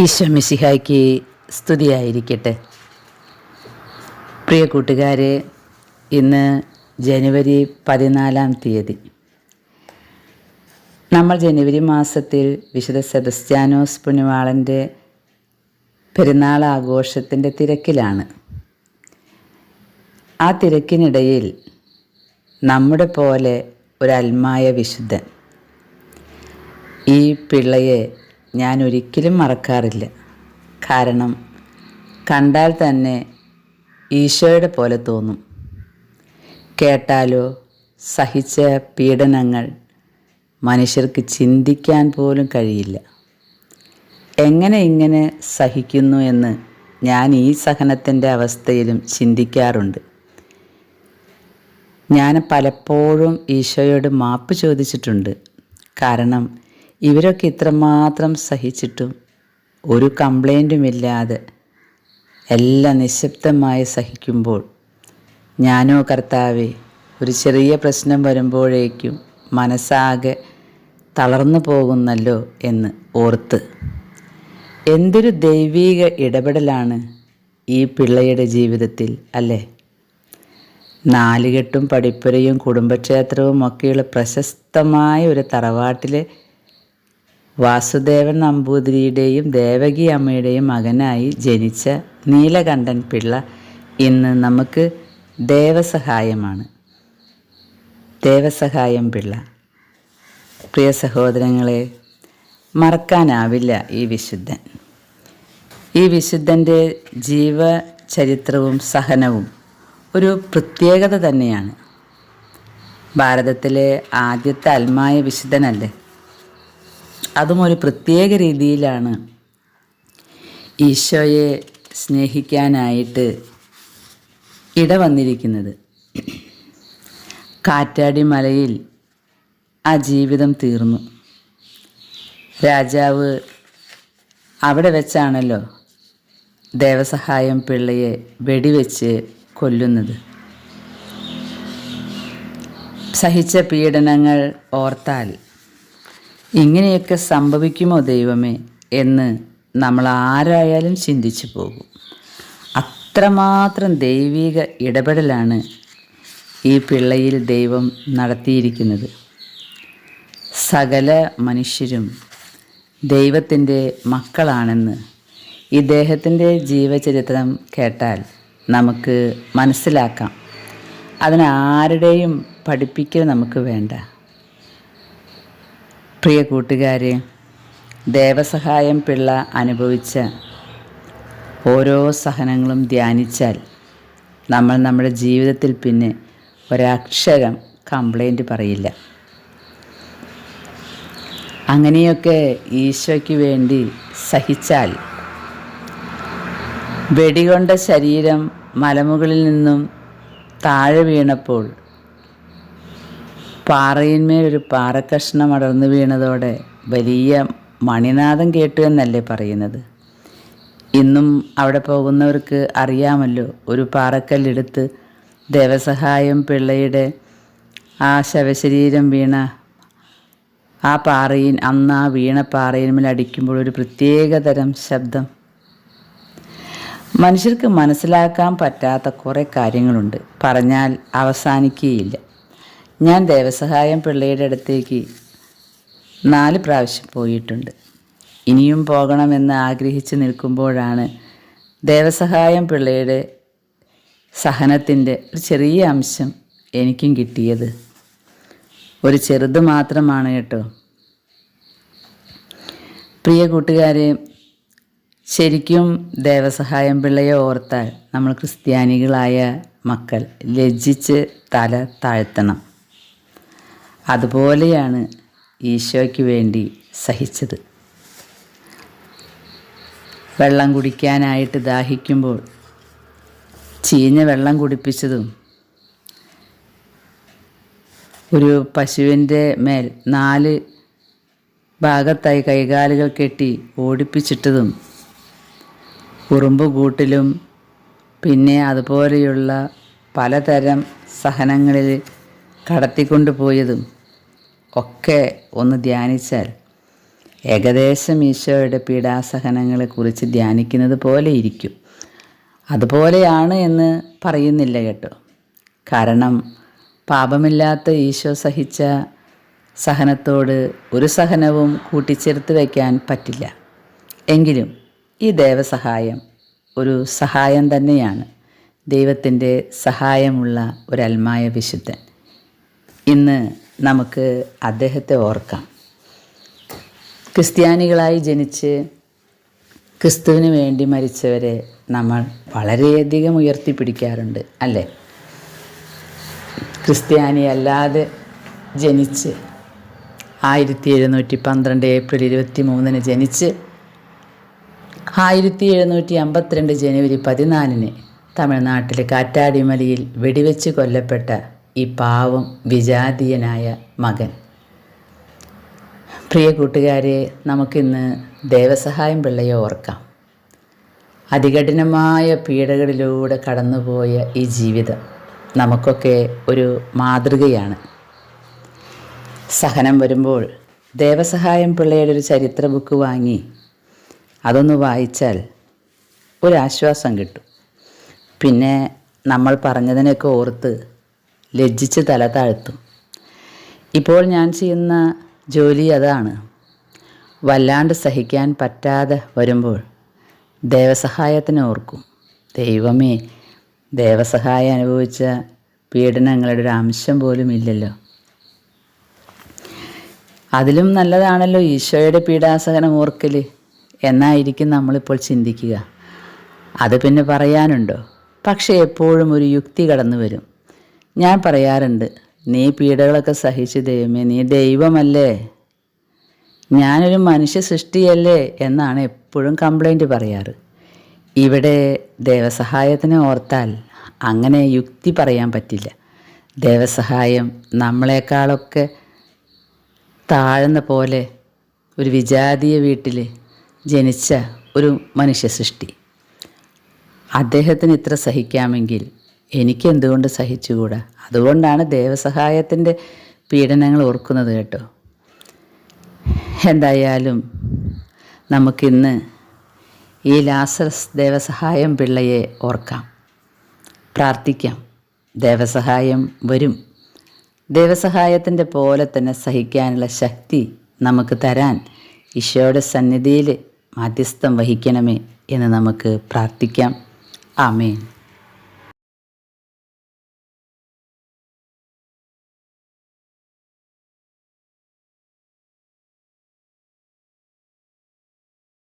ഈശോ മിശിഹായ്ക്ക് സ്തുതിയായിരിക്കട്ടെ. പ്രിയ കൂട്ടുകാരെ ഇന്ന് ജനുവരി പതിനാലാം തീയതി. നമ്മൾ ജനുവരി മാസത്തിൽ വിശുദ്ധ സെബസ്റ്റ്യാനോസ് പുണ്യവാളന്റെ പെരുന്നാൾ ആഘോഷത്തിന്റെ തിരക്കിലാണ്. ആ തിരക്കിനിടയിൽ നമ്മുടെ പോലെ ഒരു അൽമായ വിശുദ്ധൻ ഈ പിള്ളയെ ഞാൻ ഒരിക്കലും മറക്കാറില്ല. കാരണം കണ്ടാൽ തന്നെ ഈശോയുടെ പോലെ തോന്നും. കേട്ടാലോ സഹിച്ച പീഡനങ്ങൾ മനുഷ്യർക്ക് ചിന്തിക്കാൻ പോലും കഴിയില്ല. എങ്ങനെ ഇങ്ങനെ സഹിക്കുന്നു എന്ന് ഞാൻ ഈ സഹനത്തിന്റെ അവസ്ഥയിലും ചിന്തിക്കാറുണ്ട്. ഞാൻ പലപ്പോഴും ഈശോയോട് മാപ്പ് ചോദിച്ചിട്ടുണ്ട്. കാരണം ഇവരൊക്കെ ഇത്രമാത്രം സഹിച്ചിട്ടും ഒരു കംപ്ലൈന്റുമില്ലാതെ എല്ലാം നിശബ്ദമായി സഹിക്കുമ്പോൾ ഞാനോ കർത്താവെ ഒരു ചെറിയ പ്രശ്നം വരുമ്പോഴേക്കും മനസ്സാകെ തളർന്നു പോകുന്നല്ലോ എന്ന് ഓർത്ത്. എന്തൊരു ദൈവീക ഇടപെടലാണ് ഈ പിള്ളയുടെ ജീവിതത്തിൽ അല്ലേ? നാലുകെട്ടും പഠിപ്പുരയും കുടുംബക്ഷേത്രവും ഒക്കെയുള്ള പ്രശസ്തമായ ഒരു തറവാട്ടിലെ വാസുദേവൻ നമ്പൂതിരിയുടെയും ദേവകി അമ്മയുടെയും മകനായി ജനിച്ച നീലകണ്ഠൻ പിള്ള ഇന്ന് നമുക്ക് ദേവസഹായമാണ്. ദേവസഹായം പിള്ള. പ്രിയ സഹോദരങ്ങളെ മറക്കാനാവില്ല ഈ വിശുദ്ധൻ. ഈ വിശുദ്ധന്റെ ജീവചരിത്രവും സഹനവും ഒരു പ്രത്യേകത തന്നെയാണ്. ഭാരതത്തിലെ ആദ്യത്തെ അൽമായ വിശുദ്ധനല്ലേ? അതും ഒരു പ്രത്യേക രീതിയിലാണ് ഈശോയെ സ്നേഹിക്കാനായിട്ട് ഇടവന്നിരിക്കുന്നത്. കാറ്റാടി മലയിൽ ആ ജീവിതം തീർന്നു. രാജാവ് അവിടെ വെച്ചാണല്ലോ ദേവസഹായം പിള്ളയെ വെടിവെച്ച് കൊല്ലുന്നത്. സഹിച്ച പീഡനങ്ങൾ ഓർത്താൽ ഇങ്ങനെയൊക്കെ സംഭവിക്കുമോ ദൈവമേ എന്ന് നമ്മൾ ആരായാലും ചിന്തിച്ചു പോകും. അത്രമാത്രം ദൈവിക ഇടപെടലാണ് ഈ പിള്ളയിൽ ദൈവം നടത്തിയിരിക്കുന്നത്. സകല മനുഷ്യരും ദൈവത്തിന്റെ മക്കളാണെന്ന് ഇദ്ദേഹത്തിന്റെ ജീവചരിത്രം കേട്ടാൽ നമുക്ക് മനസ്സിലാക്കാം. അതിനാരുടെയും പഠിപ്പിക്കൽ നമുക്ക് വേണ്ട. പ്രിയ കൂട്ടുകാരെ ദേവസഹായം പിള്ള അനുഭവിച്ച ഓരോ സഹനങ്ങളും ധ്യാനിച്ചാൽ നമ്മൾ നമ്മുടെ ജീവിതത്തിൽ പിന്നെ ഒരക്ഷരം കംപ്ലൈന്റ് പറയില്ല. അങ്ങനെയൊക്കെ ഈശോയ്ക്ക് വേണ്ടി സഹിച്ചാൽ വെടികൊണ്ട ശരീരം മലമുകളിൽ നിന്നും താഴെ വീണപ്പോൾ പാറയിന്മേൽ ഒരു പാറക്കഷ്ണം അടർന്നു വീണതോടെ വലിയ മണിനാദം കേട്ടു എന്നല്ലേ പറയുന്നത്? ഇന്നും അവിടെ പോകുന്നവർക്ക് അറിയാമല്ലോ ഒരു പാറക്കല്ലെടുത്ത് ദേവസഹായം പിള്ളയുടെ ആ ശവശരീരം വീണ ആ പാറയിൽ അന്ന് ആ വീണ പാറയിന്മേൽ അടിക്കുമ്പോൾ ഒരു പ്രത്യേകതരം ശബ്ദം. മനുഷ്യർക്ക് മനസ്സിലാക്കാൻ പറ്റാത്ത കുറേ കാര്യങ്ങളുണ്ട്. പറഞ്ഞാൽ അവസാനിക്കുകയില്ല. ഞാൻ ദേവസഹായം പിള്ളയുടെ അടുത്തേക്ക് നാല് പ്രാവശ്യം പോയിട്ടുണ്ട്. ഇനിയും പോകണമെന്ന് ആഗ്രഹിച്ച് നിൽക്കുമ്പോഴാണ് ദേവസഹായം പിള്ളയുടെ സഹനത്തിന്റെ ഒരു ചെറിയ അംശം എനിക്കും കിട്ടിയത്. ഒരു ചെറുത് മാത്രമാണ് കേട്ടോ. പ്രിയ കൂട്ടുകാരെ ശരിക്കും ദേവസഹായം പിള്ളയെ ഓർത്താൽ നമ്മൾ ക്രിസ്ത്യാനികളായ മക്കൾ ലജ്ജിച്ച് തല താഴ്ത്തണം. അതുപോലെയാണ് ഈശോയ്ക്ക് വേണ്ടി സഹിച്ചത്. വെള്ളം കുടിക്കാനായിട്ട് ദാഹിക്കുമ്പോൾ ചീഞ്ഞ വെള്ളം കുടിപ്പിച്ചതും ഒരു പശുവിന്റെ മേൽ നാല് ഭാഗത്തായി കൈകാലുകൾ കെട്ടി ഓടിപ്പിച്ചിട്ടതും ഉറുമ്പ് കൂട്ടിലും പിന്നെ അതുപോലെയുള്ള പലതരം സഹനങ്ങളിൽ കടത്തിക്കൊണ്ടു പോയതും ഒക്കെ ഒന്ന് ധ്യാനിച്ചാൽ ഏകദേശം ഈശോയുടെ പീഡാസഹനങ്ങളെക്കുറിച്ച് ധ്യാനിക്കുന്നത് പോലെ ഇരിക്കും. അതുപോലെയാണ് എന്ന് പറയുന്നില്ല കേട്ടോ. കാരണം പാപമില്ലാത്ത ഈശോ സഹിച്ച സഹനത്തോട് ഒരു സഹനവും കൂട്ടിച്ചേർത്ത് വയ്ക്കാൻ പറ്റില്ല. എങ്കിലും ഈ ദേവസഹായം ഒരു സഹായം തന്നെയാണ്. ദൈവത്തിന്റെ സഹായമുള്ള ഒരൽമായ വിശുദ്ധൻ. ഇന്ന് നമുക്ക് അദ്ദേഹത്തെ ഓർക്കാം. ക്രിസ്ത്യാനികളായി ജനിച്ച് ക്രിസ്തുവിന് വേണ്ടി മരിച്ചവരെ നമ്മൾ വളരെയധികം ഉയർത്തിപ്പിടിക്കാറുണ്ട് അല്ലേ? ക്രിസ്ത്യാനി അല്ലാതെ ജനിച്ച് ആയിരത്തി എഴുന്നൂറ്റി പന്ത്രണ്ട് ഏപ്രിൽ ഇരുപത്തി മൂന്നിന് ജനിച്ച് ആയിരത്തി എഴുന്നൂറ്റി അമ്പത്തിരണ്ട് ജനുവരി പതിനാലിന് തമിഴ്നാട്ടിലെ കാറ്റാടിമലയിൽ വെടിവെച്ച് കൊല്ലപ്പെട്ട ഈ പാവം വിജാതീയനായ മകൻ. പ്രിയ കൂട്ടുകാരെ നമുക്കിന്ന് ദേവസഹായം പിള്ളയെ ഓർക്കാം. അതികഠിനമായ പീഡകളിലൂടെ കടന്നുപോയ ഈ ജീവിതം നമുക്കൊക്കെ ഒരു മാതൃകയാണ്. സഹനം വരുമ്പോൾ ദേവസഹായം പിള്ളയുടെ ഒരു ചരിത്ര ബുക്ക് വാങ്ങി അതൊന്ന് വായിച്ചാൽ ഒരാശ്വാസം കിട്ടും. പിന്നെ നമ്മൾ പറഞ്ഞതിനൊക്കെ ഓർത്ത് ലജ്ജിച്ച് തല താഴ്ത്തും. ഇപ്പോൾ ഞാൻ ചെയ്യുന്ന ജോലി അതാണ്. വല്ലാണ്ട് സഹിക്കാൻ പറ്റാതെ വരുമ്പോൾ ദേവസഹായത്തിന് ഓർക്കും. ദൈവമേ ദേവസഹായം അനുഭവിച്ച പീഡനങ്ങളുടെ ഒരു അംശം പോലും ഇല്ലല്ലോ. അതിലും നല്ലതാണല്ലോ ഈശോയുടെ പീഡാസഹനം ഓർക്കൽ എന്നായിരിക്കും നമ്മളിപ്പോൾ ചിന്തിക്കുക. അത് പിന്നെ പറയാനുണ്ടോ? പക്ഷേ എപ്പോഴും ഒരു യുക്തി കടന്നു വരും ഞാൻ പറയാറുണ്ട് നീ പീഡകളൊക്കെ സഹിച്ചു ദൈവമേ നീ ദൈവമല്ലേ? ഞാനൊരു മനുഷ്യ സൃഷ്ടിയല്ലേ? എന്നാണ് എപ്പോഴും കംപ്ലൈന്റ് പറയാറ്. ഇവിടെ ദേവസഹായത്തിനെ ഓർത്താൽ അങ്ങനെ യുക്തി പറയാൻ പറ്റില്ല. ദേവസഹായം നമ്മളെക്കാളൊക്കെ താഴ്ന്ന പോലെ ഒരു വിജാതീയ വീട്ടിൽ ജനിച്ച ഒരു മനുഷ്യ സൃഷ്ടി. അദ്ദേഹത്തിന് ഇത്ര സഹിക്കാമെങ്കിൽ എനിക്ക് എന്തുകൊണ്ട് സഹിച്ചുകൂടാ? അതുകൊണ്ടാണ് ദേവസഹായത്തിന്റെ പീഡനങ്ങൾ ഓർക്കുന്നത് കേട്ടോ. എന്തായാലും നമുക്കിന്ന് ഈ ലാസറസ് ദേവസഹായം പിള്ളയെ ഓർക്കാം. പ്രാർത്ഥിക്കാം. ദേവസഹായം വരും. ദേവസഹായത്തിന്റെ പോലെ തന്നെ സഹിക്കാനുള്ള ശക്തി നമുക്ക് തരാൻ ഈശോയുടെ സന്നിധിയിൽ മാധ്യസ്ഥം വഹിക്കണമേ എന്ന് നമുക്ക് പ്രാർത്ഥിക്കാം. ആമേൻ.